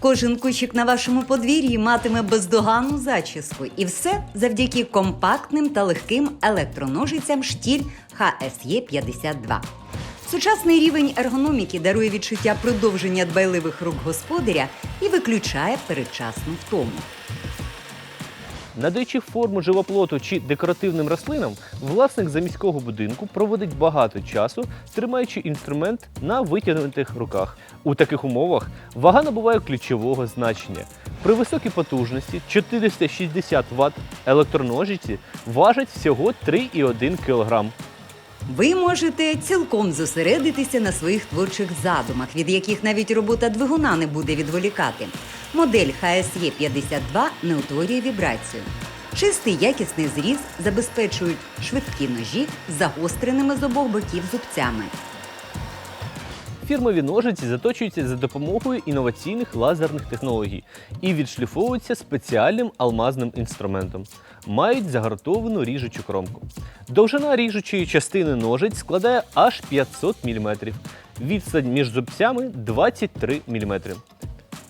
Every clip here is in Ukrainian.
Кожен кущик на вашому подвір'ї матиме бездоганну зачіску. І все завдяки компактним та легким електроножицям штіль HSE 52. Сучасний рівень ергономіки дарує відчуття продовження дбайливих рук господаря і виключає передчасну втому. Надаючи форму живоплоту чи декоративним рослинам, власник заміського будинку проводить багато часу, тримаючи інструмент на витягнутих руках. У таких умовах вага набуває ключового значення. При високій потужності 460 Вт електроножиці важать всього 3,1 кг. Ви можете цілком зосередитися на своїх творчих задумах, від яких навіть робота двигуна не буде відволікати. Модель HSE 52 не утворює вібрацію. Чистий якісний зріз забезпечують швидкі ножі з загостреними з обох боків зубцями. Фірмові ножиці заточуються за допомогою інноваційних лазерних технологій і відшліфовуються спеціальним алмазним інструментом. Мають загартовану ріжучу кромку. Довжина ріжучої частини ножиць складає аж 500 мм. Відстань між зубцями 23 мм.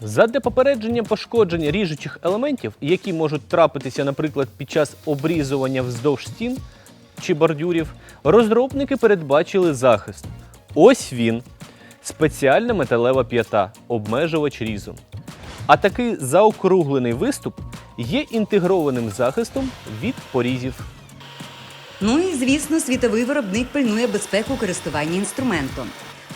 Задля попередження пошкодження ріжучих елементів, які можуть трапитися, наприклад, під час обрізування вздовж стін чи бордюрів, розробники передбачили захист. Ось він спеціальна металева п'ята, обмежувач різу. А такий заокруглений виступ є інтегрованим захистом від порізів. Ну і звісно, світовий виробник пильнує безпеку користування інструментом.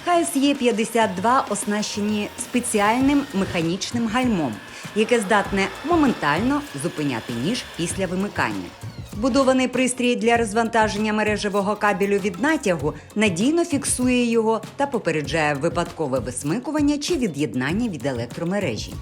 HSE 52 оснащені спеціальним механічним гальмом, яке здатне моментально зупиняти ніж після вимикання. Будований пристрій для розвантаження мережевого кабелю від натягу надійно фіксує його та попереджає випадкове висмикування чи від'єднання від електромережі.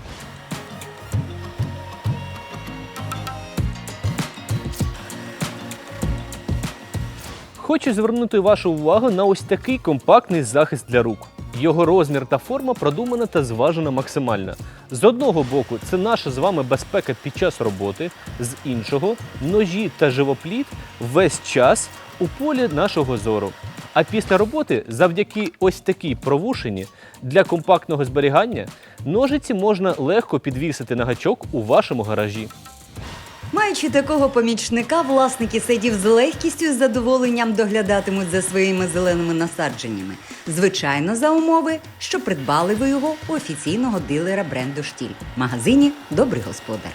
Хочу звернути вашу увагу на ось такий компактний захист для рук. Його розмір та форма продумана та зважена максимально. З одного боку, це наша з вами безпека під час роботи, з іншого ножі та живопліт весь час у полі нашого зору. А після роботи, завдяки ось такій провушині для компактного зберігання, ножиці можна легко підвісити на гачок у вашому гаражі. Маючи такого помічника, власники садів з легкістю і задоволенням доглядатимуть за своїми зеленими насадженнями. Звичайно, за умови, що придбали ви його у офіційного дилера бренду Штіль в магазині Добрий господар.